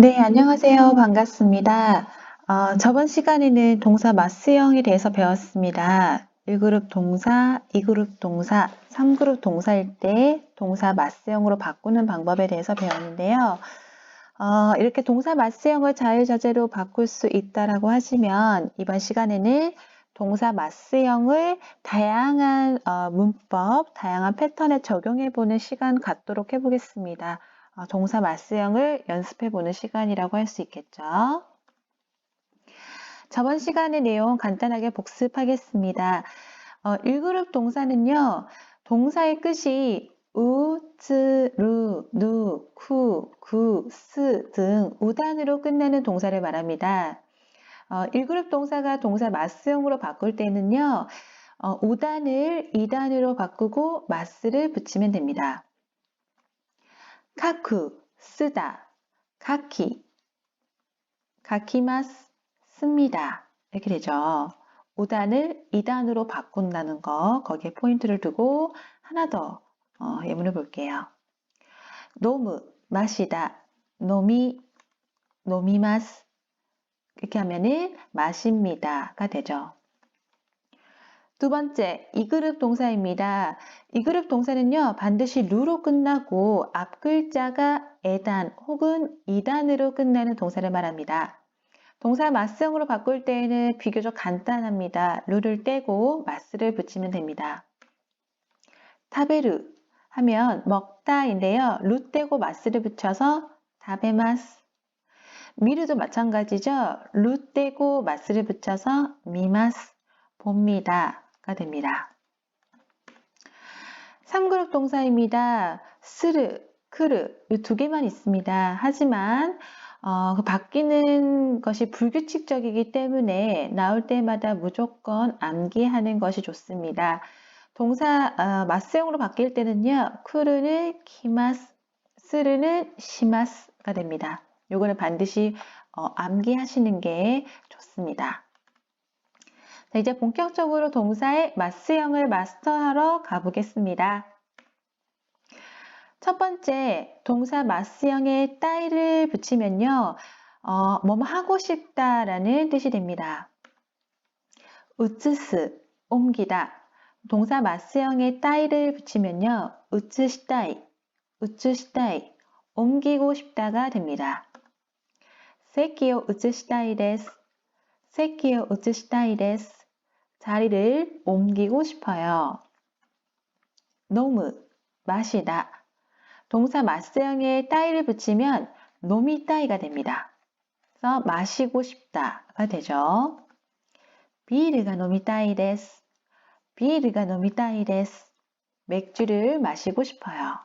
네, 안녕하세요. 반갑습니다. 어, 저번 시간에는 동사 마스형에 대해서 배웠습니다. 1그룹 동사, 2그룹 동사, 3그룹 동사일 때 동사 마스형으로 바꾸는 방법에 대해서 배웠는데요. 어, 이렇게 동사 마스형을 자유자재로 바꿀 수 있다라고 하시면 이번 시간에는 동사 마스형을 다양한 어, 문법, 다양한 패턴에 적용해 보는 시간 갖도록 해보겠습니다. 어, 동사 마스형을 연습해 보는 시간이라고 할 수 있겠죠. 저번 시간의 내용 간단하게 복습하겠습니다. 어, 1그룹 동사는요. 동사의 끝이 우, 즈, 루, 누, 쿠, 구, 스 등 우단으로 끝나는 동사를 말합니다. 어, 1그룹 동사가 동사 마스형으로 바꿀 때는요. 어, 우단을 2단으로 바꾸고 마스를 붙이면 됩니다. 카쿠, 쓰다, 카키, 카키마스, 씁니다. 이렇게 되죠. 5단을 2단으로 바꾼다는 거 거기에 포인트를 두고 하나 더 어, 예문을 볼게요. 노무, 마시다, 노미, 노미마스 이렇게 하면은 마십니다가 되죠. 두 번째, 이그룹 동사입니다. 이그룹 동사는요, 반드시 루로 끝나고 앞 글자가 에단 혹은 이단으로 끝나는 동사를 말합니다. 동사 마스형으로 바꿀 때에는 비교적 간단합니다. 루를 떼고 마스를 붙이면 됩니다. 타베르 하면 먹다인데요. 루 떼고 마스를 붙여서 타베마스. 미르도 마찬가지죠. 루 떼고 마스를 붙여서 미마스. 봅니다. 가 됩니다. 3그룹 동사입니다. 스르, 크르 이 두 개만 있습니다. 하지만 어, 그 바뀌는 것이 불규칙적이기 때문에 나올 때마다 무조건 암기하는 것이 좋습니다. 동사 어, 맞세형으로 바뀔 때는요. 크르는 키마스, 스르는 시마스가 됩니다. 요거는 반드시 어, 암기하시는 게 좋습니다. 자, 이제 본격적으로 동사의 마스형을 마스터하러 가보겠습니다. 첫 번째, 동사 마스형에 따위를 붙이면요. 어, 뭐뭐 하고 싶다라는 뜻이 됩니다. 우츠스, 옮기다. 동사 마스형에 따위를 붙이면요. 우츠시다이, 우츠시다이, 옮기고 싶다가 됩니다. 세키오 우츠시다이 데스, 세키오 우츠시다이 데스. 자리를 옮기고 싶어요. 노무, 마시다. 동사 마스형에 따위를 붙이면 노미 따위가 됩니다. 그래서 마시고 싶다가 되죠. 비르가 따위 데스. 비르가 따위 데스. 맥주를 마시고 싶어요.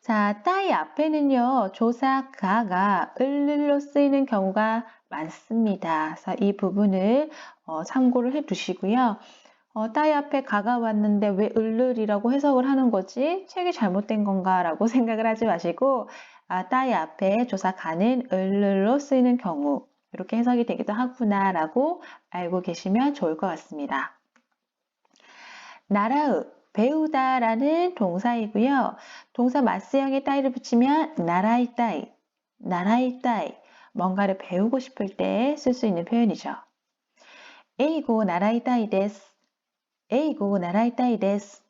자, 따위 앞에는요, 조사 가가 을를로 쓰이는 경우가 많습니다. 그래서 이 부분을 어, 참고를 해 두시고요. 어, 따위 앞에 가가 왔는데 왜 을를이라고 해석을 하는 거지? 책이 잘못된 건가? 라고 생각을 하지 마시고 아, 따위 앞에 조사 가는 을를로 쓰이는 경우 이렇게 해석이 되기도 하구나 라고 알고 계시면 좋을 것 같습니다. 나라의 배우다라는 동사이고요. 동사 마스형에 따위를 붙이면 나라이 따위, 나라이 따위, 뭔가를 배우고 싶을 때 쓸 수 있는 표현이죠. 에이고 나라이 따위 데스, 에이고 나라이 따위 데스,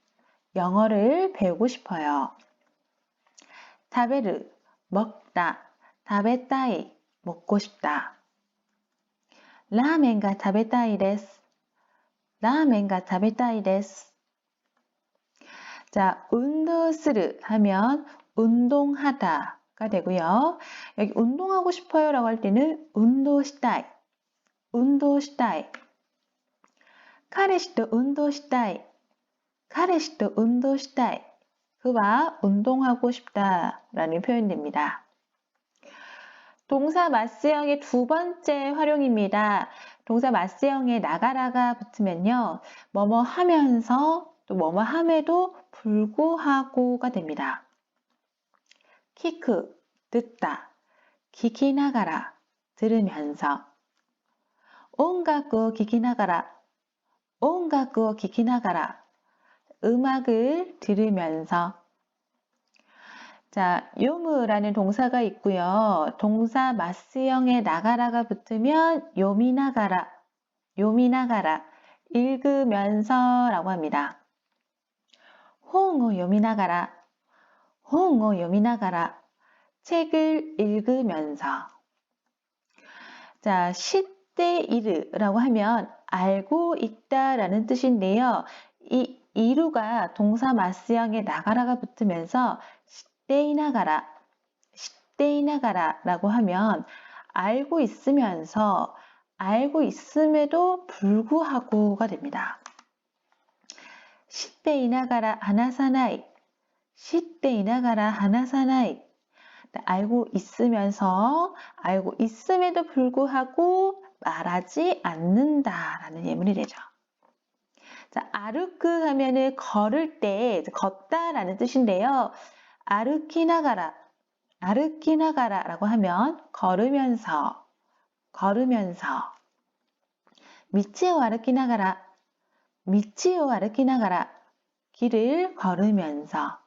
영어를 배우고 싶어요. 타베르, 먹다, 타베 따위, 먹고 싶다. 라멘가 타베 따위 데스, 라멘가 타베 따위 데스, 자, 운동스르 하면 운동하다 가 되고요. 여기 운동하고 싶어요 라고 할 때는 운동시다이, 운동시다이. 카레시도 운동시다이, 카레시도 운동시다이. 그와 운동하고 싶다 라는 표현됩니다. 동사 마스형의 두 번째 활용입니다. 동사 마스형에 나가라가 붙으면요. 뭐뭐 하면서 또 뭐뭐 함에도 불구하고가 됩니다. 키크, 듣다, 기키나가라, 들으면서. 온갖고 기키나가라, 온갖고 기키나가라, 음악을 들으면서. 자, 요무라는 동사가 있고요. 동사 마스형에 나가라가 붙으면 요미나가라, 요미나가라, 읽으면서라고 합니다. 홍어 요미나가라, 홍어 요미나가라, 책을 읽으면서. 자, 시대 이르라고 하면 알고 있다라는 뜻인데요. 이 이루가 동사 마스형에 나가라가 붙으면서 시대이나가라, 시대이나가라 라고 하면 알고 있으면서 알고 있음에도 불구하고가 됩니다. 시대이나가라 하나사나이, 시대이나가라 하나사나이 알고 있으면서 알고 있음에도 불구하고 말하지 않는다라는 예문이 되죠. 자, 아르크 하면은 걸을 때 걷다라는 뜻인데요. 아르키나가라, 아르키나가라라고 하면 걸으면서, 걸으면서. 미치오 아르키나가라, 미치오 아르키나가라. 길을 걸으면서.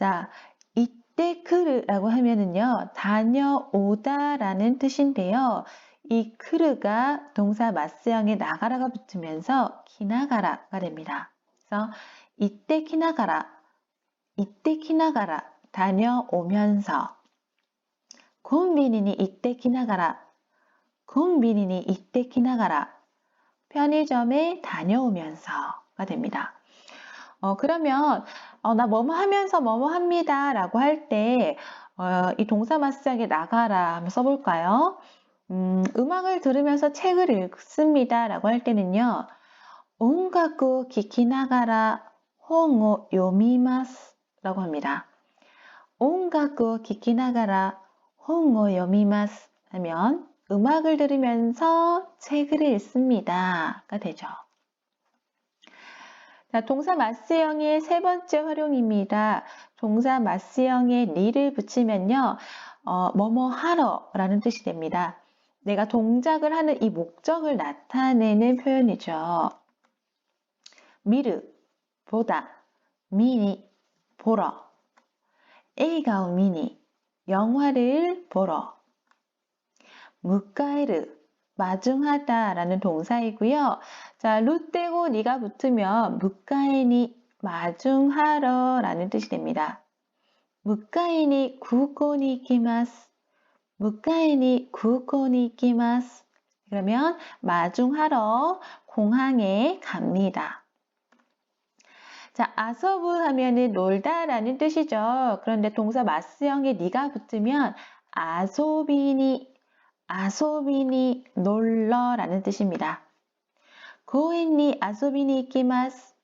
자, 이때 크르라고 하면은요, 다녀오다라는 뜻인데요. 이 크르가 동사 마스형에 나가라가 붙으면서 키나가라가 됩니다. 그래서 이때 키나가라, 이때 키나가라, 다녀오면서. 콤비니니 이때 키나가라, 콤비니니 이때 키나가라, 편의점에 다녀오면서가 됩니다. 어, 그러면 어, 나 뭐뭐 하면서 뭐뭐 합니다 라고 할때 어, 이 동사 마스장에 나가라 한번 써볼까요? 음, 음악을 들으면서 책을 읽습니다 라고 할 때는요. 온가쿠 기키나가라 홍오 요미마스 라고 합니다. 온가쿠 기키나가라 홍오 요미마스 하면 음악을 들으면서 책을 읽습니다가 되죠. 자, 동사 마스형의 세 번째 활용입니다. 동사 마스형에 니를 붙이면요. 어, 뭐뭐 하러 라는 뜻이 됩니다. 내가 동작을 하는 이 목적을 나타내는 표현이죠. 미르, 보다, 미니, 보러. 에이가오 미니, 영화를 보러. 무카에르, 마중하다 라는 동사이고요. 자, 루 떼고 니가 붙으면 무카에니 마중하러 라는 뜻이 됩니다. 무카에니 구코니 이키마스 무카에니 구코니 이키마스 그러면 마중하러 공항에 갑니다. 자, 아서브 하면은 놀다라는 뜻이죠. 그런데 동사 마스형에 니가 붙으면 아소비니 아소비니 놀러 라는 뜻입니다. 고엔니 아소비니 이키마스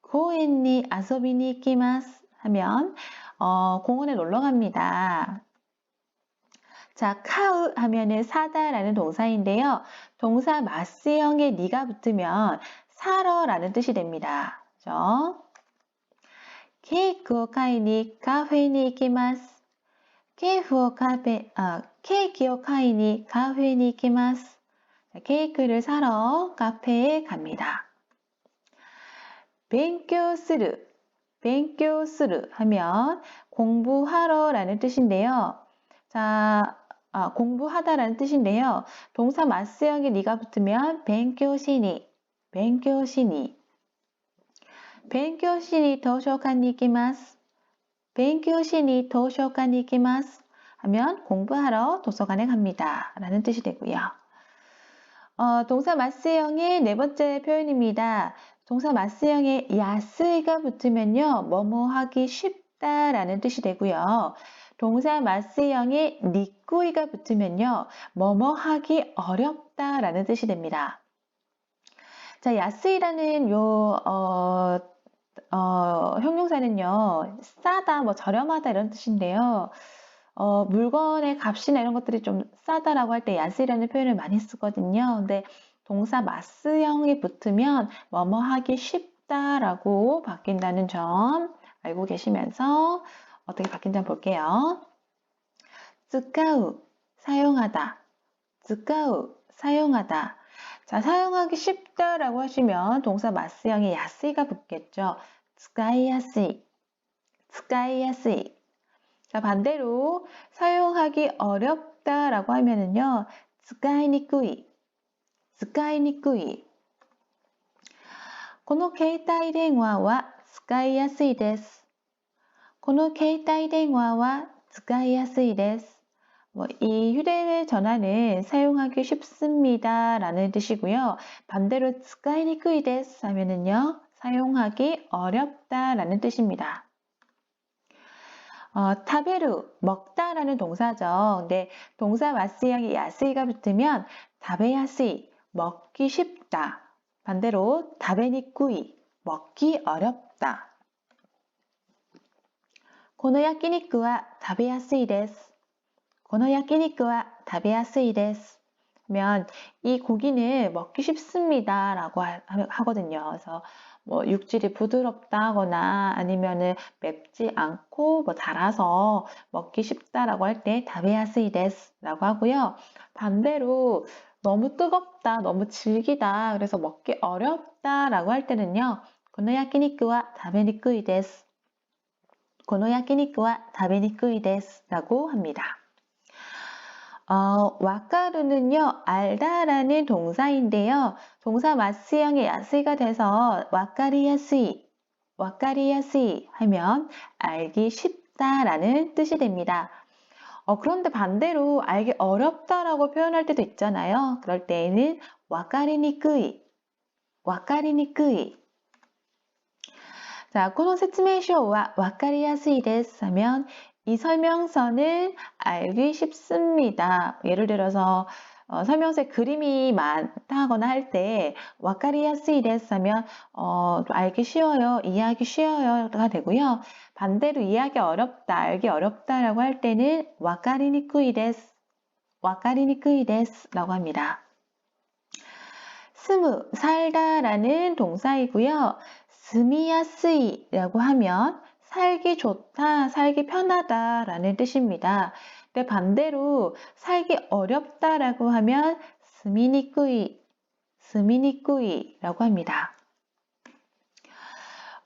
고엔니 아소비니 이키마스 하면 어, 공원에 놀러 갑니다. 자, 카우 하면은 사다라는 동사인데요. 동사 마스형에 니가 붙으면 사러라는 뜻이 됩니다. 그죠? 케이크 오카이니 카페니 이키마스 ケーキをカフェ、あ、ケーキを買いにカフェに行きます. 케이크를 사러 카페에 갑니다. 勉強する, 勉強する 하면 공부하러라는 뜻인데요. 자, 아, 공부하다라는 뜻인데요. 동사 마스형에 니가 붙으면 勉強しに, 勉強しに. 勉強しに 도서관に 行きます. 勉強しに 도서관에 行きます 하면 공부하러 도서관에 갑니다. 라는 뜻이 되고요. 어, 동사 마스형의 네 번째 표현입니다. 동사 마스형에 야스가 붙으면요. 뭐뭐 하기 쉽다라는 뜻이 되고요. 동사 마스형에 니꾸이가 붙으면요. 뭐뭐 하기 어렵다라는 뜻이 됩니다. 자, 야스이라는 요, 어, 어, 형용사는요, 싸다, 뭐 저렴하다 이런 뜻인데요. 어, 물건의 값이나 이런 것들이 좀 싸다라고 할 때 야스라는 표현을 많이 쓰거든요. 근데 동사 마스형이 붙으면 뭐뭐 하기 쉽다라고 바뀐다는 점 알고 계시면서 어떻게 바뀐지 한번 볼게요. 쯔까우 사용하다 쯔까우 사용하다 자, 사용하기 쉽다라고 하시면 동사 마스형에 야스이가 붙겠죠. 使いやすい, 스카이야스이. 자, 반대로 사용하기 어렵다라고 하면은요. 스카이니꾸이. 스카이니꾸이. この携帯電話は使いやすいです。この携帯電話は使いやすいです。 뭐, 이 휴대전화는 사용하기 쉽습니다. 라는 뜻이고요. 반대로 使いにくいです 하면은요. 사용하기 어렵다 라는 뜻입니다. 어, 타베루, 먹다라는 동사죠. 근데 동사 마스형이 야스이가 붙으면 타베야스이, 먹기 쉽다. 반대로 타베니꾸이, 먹기 어렵다. この焼肉は食べやすいです。 この焼肉は食べやすいです。면 이 고기는 먹기 쉽습니다. 라고 하, 하거든요. 그래서 뭐 육질이 부드럽다거나 아니면은 맵지 않고 뭐 달아서 먹기 쉽다라고 할 때 다베야스이 데스 라고 하고요. 반대로 너무 뜨겁다, 너무 질기다, 그래서 먹기 어렵다라고 할 때는요. この焼肉は食べにくいです。この焼肉は食べにくいです。라고 합니다. 어, 와카루는요, 알다라는 동사인데요. 동사 마스형의 야스이가 돼서 와까리야스이, 와까리야스이 하면 알기 쉽다라는 뜻이 됩니다. 어, 그런데 반대로 알기 어렵다라고 표현할 때도 있잖아요. 그럴 때에는 와까리니끄이, 와까리니끄이. 자, 코노 세츠메이쇼와 와카리야스이 데스 하면 이 설명서는 알기 쉽습니다. 예를 들어서 어, 설명서에 그림이 많다거나 할 때 와카리야스이 데스 하면 어, 좀 알기 쉬워요, 이해하기 쉬워요가 되고요. 반대로 이해하기 어렵다, 알기 어렵다라고 할 때는 와카리니쿠이 데스, 와카리니쿠이 데스라고 합니다. 스무, 살다라는 동사이고요. 스미야스이라고 하면 살기 좋다, 살기 편하다 라는 뜻입니다. 근데 반대로 살기 어렵다 라고 하면 스미니꾸이, 스미니꾸이 라고 합니다.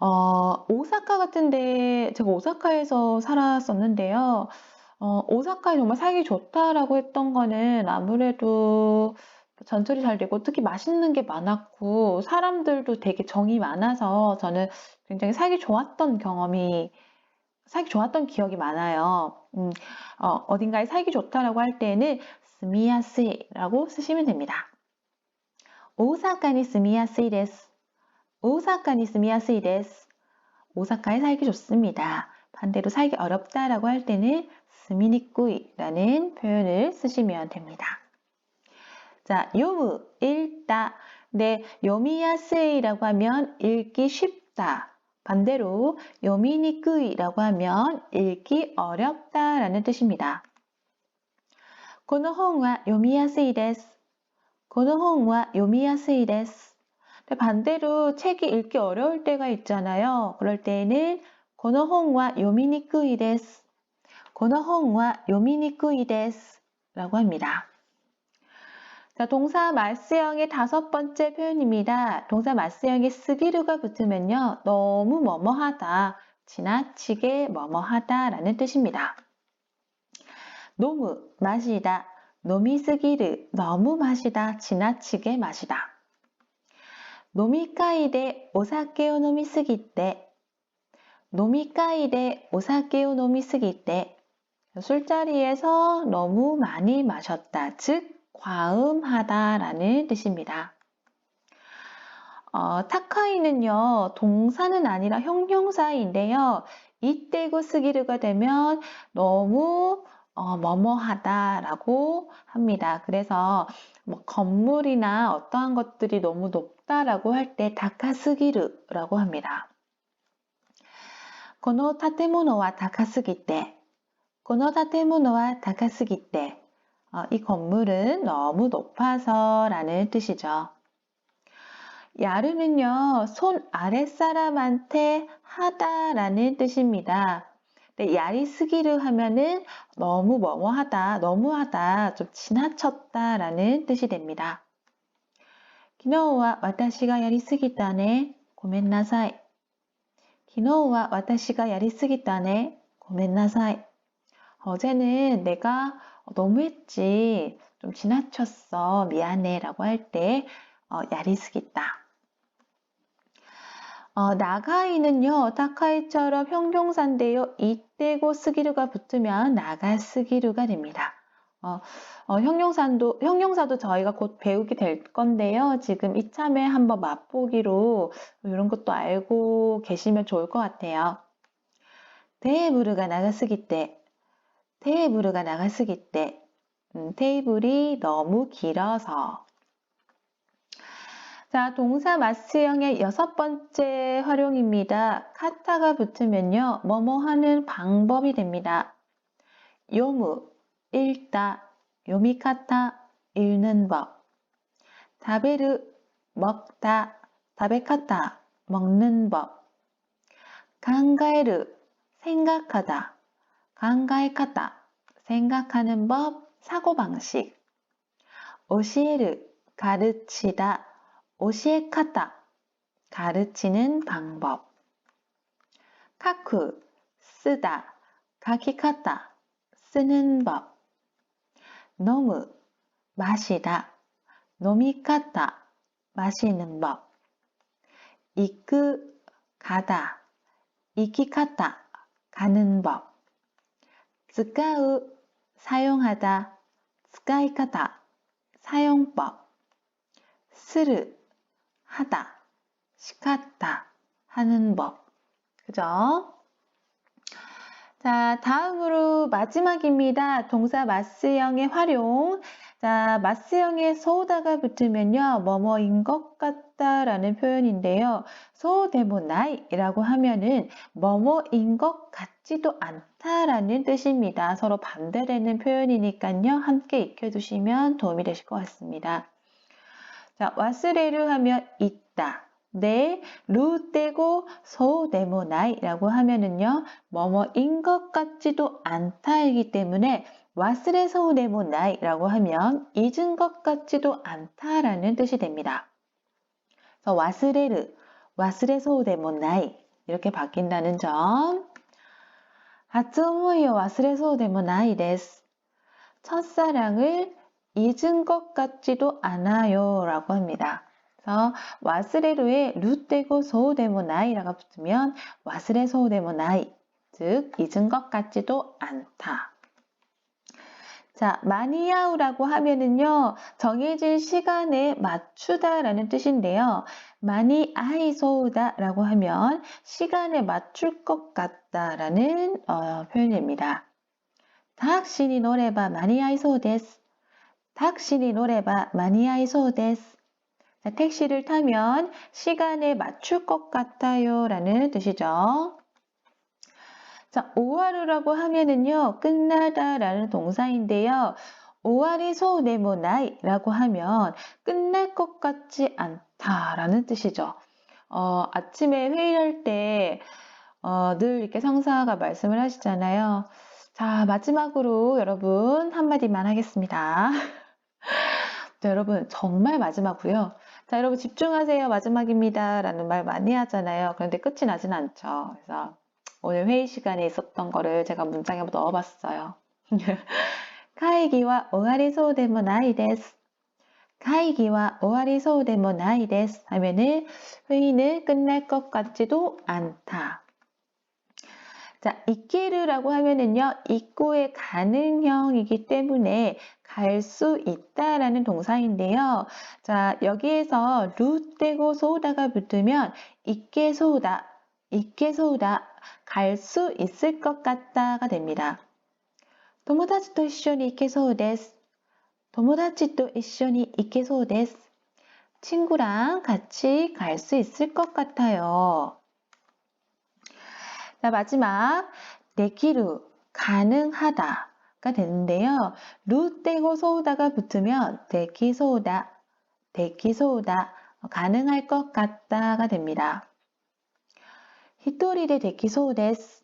어, 오사카 같은데 제가 오사카에서 살았었는데요. 어, 오사카에 정말 살기 좋다라고 했던 거는 아무래도 전철이 잘 되고 특히 맛있는 게 많았고 사람들도 되게 정이 많아서 저는 굉장히 살기 좋았던 경험이 살기 좋았던 기억이 많아요. 음, 어, 딘가에 살기 좋다라고 할 때는 스미야스이라고 쓰시면 됩니다. 오사카니 스미야스이 데스. 오사카니 스미야스이 데스. 오사카에 살기 좋습니다. 반대로 살기 어렵다라고 할 때는 스미니꾸이라는 표현을 쓰시면 됩니다. 자, 요무, 읽다. 네, 요미야스이라고 하면 읽기 쉽다. 반대로 요미니꾸이라고 하면 읽기 어렵다라는 뜻입니다. この本は読みやすいです。この本は読みやすいです。 반대로 책이 읽기 어려울 때가 있잖아요. 그럴 때에는 この本は読みにくいです。この本は読みにくいです。라고 합니다. 자, 동사 마스형의 다섯 번째 표현입니다. 동사 마스형에 스기르가 붙으면요. 너무 뭐뭐하다, 지나치게 뭐뭐하다 라는 뜻입니다. 너무 마시다, 노미스기르, 너무 마시다, 지나치게 마시다. 노미카이데 오사케오 노미스기 때, 노미카이데 오사케오 노미스기 때, 술자리에서 너무 많이 마셨다. 즉, 과음하다라는 뜻입니다. 어, 타카이는요, 동사는 아니라 형용사인데요. 이때고 쓰기르가 되면 너무 어, 뭐뭐하다라고 합니다. 그래서 뭐 건물이나 어떠한 것들이 너무 높다라고 할 때 다카스기르라고 합니다. この建物は高すぎて、この建物は高すぎて 어, 이 건물은 너무 높아서 라는 뜻이죠. 야르는요, 손 아랫사람한테 하다라는 뜻입니다. 근데 야리 쓰기를 하면은 너무 뭐뭐하다, 너무하다, 좀 지나쳤다라는 뜻이 됩니다. 昨日は私がやりすぎたね. 고멘나사이. 기노우와 와타시가 야리스기다네. 고멘나사이. 어제는 내가 너무했지. 좀 지나쳤어. 미안해. 라고 할 때, 어, 야리스기다. 어, 나가이는요, 타카이처럼 형용사인데요. 이때고 쓰기류가 붙으면 나가쓰기류가 됩니다. 어, 어, 형용사도, 형용사도 저희가 곧 배우게 될 건데요. 지금 이참에 한번 맛보기로 이런 것도 알고 계시면 좋을 것 같아요. 테이블가 나가쓰기 때, 테이블가 나가쓰기 때, 음, 테이블이 너무 길어서. 자, 동사 마스형의 여섯 번째 활용입니다. 카타가 붙으면요, 뭐뭐 하는 방법이 됩니다. 요무, 읽다, 요미카타, 읽는 법. 다베르, 먹다, 다베카타, 먹는 법. 강가에르, 생각하다, 강가에카타, 생각하는 법, 사고방식. 오시에르, 가르치다, 오시에카타, 가르치는 방법. 카쿠, 쓰다, 가키카타, 쓰는 법. 너무 마시다. 노미카타. 마시는 법. 이크 가다. 이키카타. 가는 법 쓰까우 사용하다 쓰까이카타 사용법 스르 하다 시카타 하는 법 그죠? 자, 다음으로 마지막입니다. 동사 마스형의 활용. 자, 마스형에 소다가 붙으면요. 뭐뭐인 것 같다라는 표현인데요. 소데모나이라고 하면은 뭐뭐인 것 같지도 않다 라는 뜻입니다. 서로 반대되는 표현이니까요. 함께 익혀두시면 도움이 되실 것 같습니다. 자, 와스레르 하면 있다. 네, 루 떼고 소 네모나이라고 하면은요, 뭐뭐인 것 같지도 않다이기 때문에 와스레 소 네모나이라고 하면 잊은 것 같지도 않다라는 뜻이 됩니다. 그래서 와스레르, 와스레 소 네모나이 이렇게 바뀐다는 점. 아츠오모이요 와스레 소 네모나이 데스. 첫사랑을 잊은 것 같지도 않아요 라고 합니다. 그래서 와스레루에 루떼고 소우데모 나이라가 붙으면 와스레 소우데모 나이 즉 잊은 것 같지도 않다. 자, 마니야우라고 하면은요, 정해진 시간에 맞추다 라는 뜻인데요. 마니 아이소우다 라고 하면 시간에 맞출 것 같다 라는 어, 표현입니다. 탁신이 노래바 마니 아이소우 데스. 탁신이 노래바 마니 아이소우 데스. 택시를 타면 시간에 맞출 것 같아요 라는 뜻이죠. 자, 오하루라고 하면은요, 끝나다 라는 동사인데요. 오하리 소네모나이 라고 하면 끝날 것 같지 않다 라는 뜻이죠. 어, 아침에 회의할 때, 어, 늘 이렇게 상사가 말씀을 하시잖아요. 자, 마지막으로 여러분 한마디만 하겠습니다. 자, 여러분 정말 마지막으로요. 자, 여러분 집중하세요. 마지막입니다. 라는 말 많이 하잖아요. 그런데 끝이 나진 않죠. 그래서 오늘 회의 시간에 있었던 거를 제가 문장에 한번 넣어봤어요. 카이기와 오하리 소우데모 나이 데스. 카이기와 오하리 소우데모 나이 데스 하면은 회의는 끝날 것 같지도 않다. 자, 이케르라고 하면은요, 입고의 가능형이기 때문에 갈 수 있다라는 동사인데요. 자, 여기에서 루 떼고 소다가 붙으면 있게 소다, 있게 소다, 갈 수 있을 것 같다가 됩니다. 소데스. 친구랑 같이 갈 수 있을 것 같아요. 자, 마지막 내기루 가능하다가 되는데요. 루 떼고 소우다가 붙으면 데키 소우다, 데키 소우다 가능할 것 같다가 됩니다. 히토리데 데키 소우데스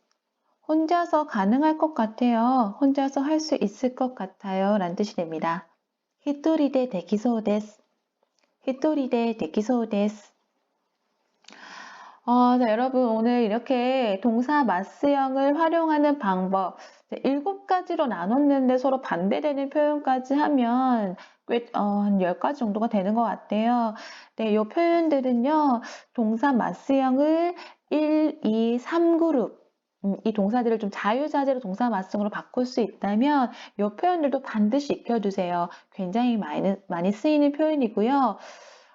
혼자서 가능할 것 같아요. 혼자서 할 수 있을 것 같아요. 라는 뜻이 됩니다. 히토리데 데키 소우데스 히토리데 데키 소우데스 어, 자, 여러분 오늘 이렇게 동사 마스형을 활용하는 방법 일곱 가지로 나눴는데 서로 반대되는 표현까지 하면 꽤, 어, 한 10가지 정도가 되는 것 같아요. 네, 이 표현들은요, 동사 마스형을 1, 2, 3그룹, 음, 이 동사들을 좀 자유자재로 동사 마스형으로 바꿀 수 있다면 이 표현들도 반드시 익혀두세요. 굉장히 많이, 많이 쓰이는 표현이고요.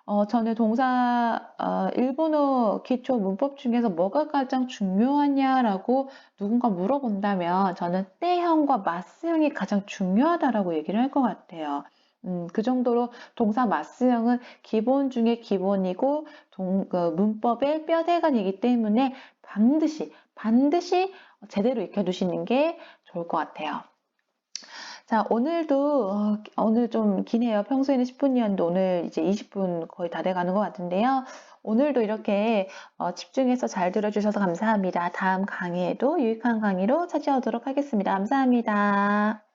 어, 저는 동사, 어, 일본어 기초 문법 중에서 뭐가 가장 중요하냐라고 누군가 물어본다면 저는 때형과 마스형이 가장 중요하다라고 얘기를 할 것 같아요. 음, 그 정도로 동사 마스형은 기본 중에 기본이고 동, 그 문법의 뼈대간이기 때문에 반드시, 반드시 제대로 익혀두시는 게 좋을 것 같아요. 자, 오늘도, 어, 오늘 좀 기네요. 평소에는 10분이었는데 오늘 이제 20분 거의 다 돼가는 것 같은데요. 오늘도 이렇게 어, 집중해서 잘 들어주셔서 감사합니다. 다음 강의에도 유익한 강의로 찾아오도록 하겠습니다. 감사합니다.